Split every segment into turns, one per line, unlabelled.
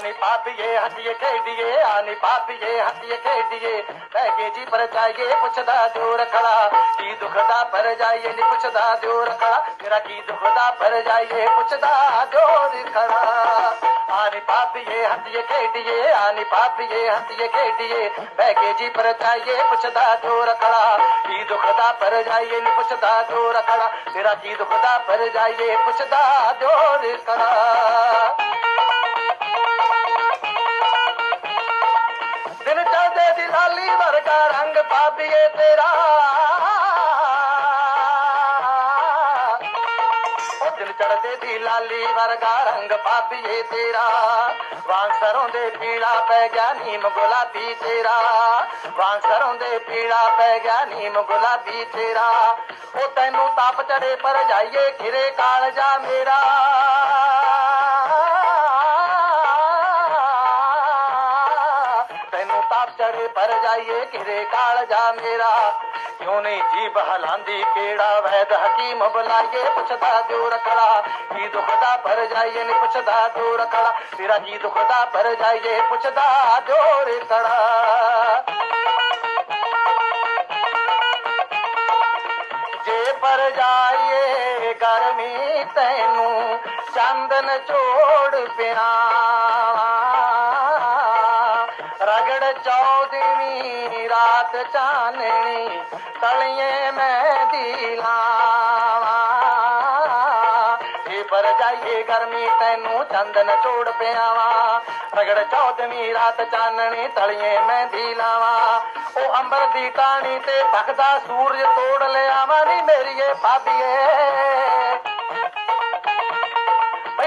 आने पापिए, हटिए कह दिए आने पापिए, हटिए कह दिए पैकेजी पर जाइए, पुछदा जो रखड़ा की दुखदा पर जाइए, नि पुछदा जो रखड़ा मेरा की दुखदा पर जाइए, पुछदा जो रखड़ा आने पापिए, हटिए कह दिए आने पापिए, हटिए कह दिए पैकेजी पर जाइए, पुछदा जो रखड़ा की दुखदा पर जाइए, नि पुछदा जो रखड़ा मेरा की दुखदा पर जाइए, पुछदा जो रखड़ा ਵਰਗਾ ਤੇਰਾ। ਉਹ ਦਿਨ ਚੜਦੇ ਦੀ ਲਾਲੀ ਵਰਗਾ ਰੰਗ ਪਾਪੀਏ ਤੇਰਾ। ਵਾਂਗ ਸਰੋਂ ਦੇ ਪੀਲਾ ਪੈ ਗਿਆ ਨੀਮ ਗੁਲਾਬੀ ਤੇਰਾ। ਵਾਂਗ ਸਰੋਂ ਦੇ ਪੀਲਾ ਪੈ ਗਿਆ ਨੀਮ ਗੁਲਾਬੀ ਤੇਰਾ। ਉਹ ਤੈਨੂੰ ਤਾਪ ਚੜੇ ਪਰ ਜਾਈਏ ਖਿਰੇ ਕਾਲਜਾ ਮੇਰਾ। धन पापचर पर जाइए घिरे काल जा मेरा। क्यों नहीं जी हलांदी केड़ा वैद हकीम बुलाइए, पुछदा जो रखड़ा ही दुखदा पर जाइए नि पुछदा जो रखड़ा तेरा ही दुखदा पर जाइए, पुछदा जो रेतड़ा जे पर जाइए गर्मी तेनू, चंदन छोड़ प्या। अगड़ चौदवी रात चाननी तलिए मैं दिला। पर जाइए गर्मी, तेनू चंदन चोड़ पियावा। आवा चौदवी रात चाननी तलिए मैं दिलावा। ओ अंबर दी टाणी ते पकदा सूरज तोड़ ले आवा नी मेरी भाभी भाभीए।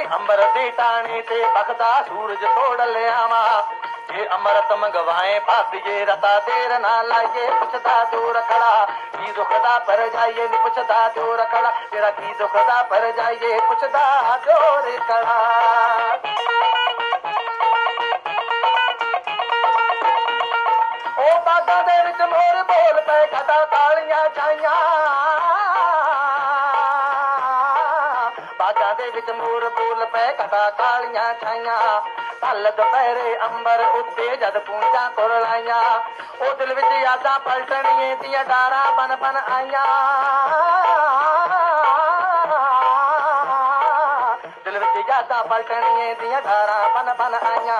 अंबर दी टाणी ते पकदा सूरज तोड़ ले आवा ये अमरतम गवाए पाप ये रता देर ना लाए पुछता दूर खड़ा। की दुखदा पर जाइए नि पुछता दूर खड़ा। तेरा की दुखदा पर जाइए, पुछता दूर खड़ा। ओ बागा दे विच मोर बोल पे खदा तालियाँ चाइयाँ ਬਾਗਾਂ ਦੇ ਵਿੱਚ ਮੋਰ ਬੋਲ ਪਏ ਕਦਾ ਕਾਲੀਆਂ ਛਾਈਆਂ ਕੱਲ ਦੁਪਹਿਰੇ ਅੰਬਰ ਉੱਤੇ ਜਦ ਪੂੰਜਾਂ ਕੁਰਲਾਈਆਂ ਉਹ ਦਿਲ ਵਿੱਚ ਯਾਦਾਂ ਪਲਟਣੀਆਂ ਦੀਆਂ ਡਾਰਾਂ ਬਨ ਬਨ ਆਈਆਂ ਦਿਲ ਵਿੱਚ ਯਾਦਾਂ ਪਲਟਣੀਆਂ ਦੀਆਂ ਧਾਰਾਂ ਬਨ ਬਨ ਆਈਆਂ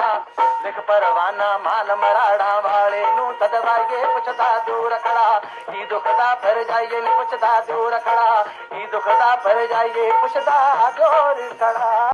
એક પરવાના માન મરાડા વાળે નું તદવાગે પૂછતા દૂર ખડા ઈ દુખતા પર જાઈએ ને પૂછતા દૂર ખડા ઈ દુખતા પર જાઈએ પૂછતા દૂર ખડા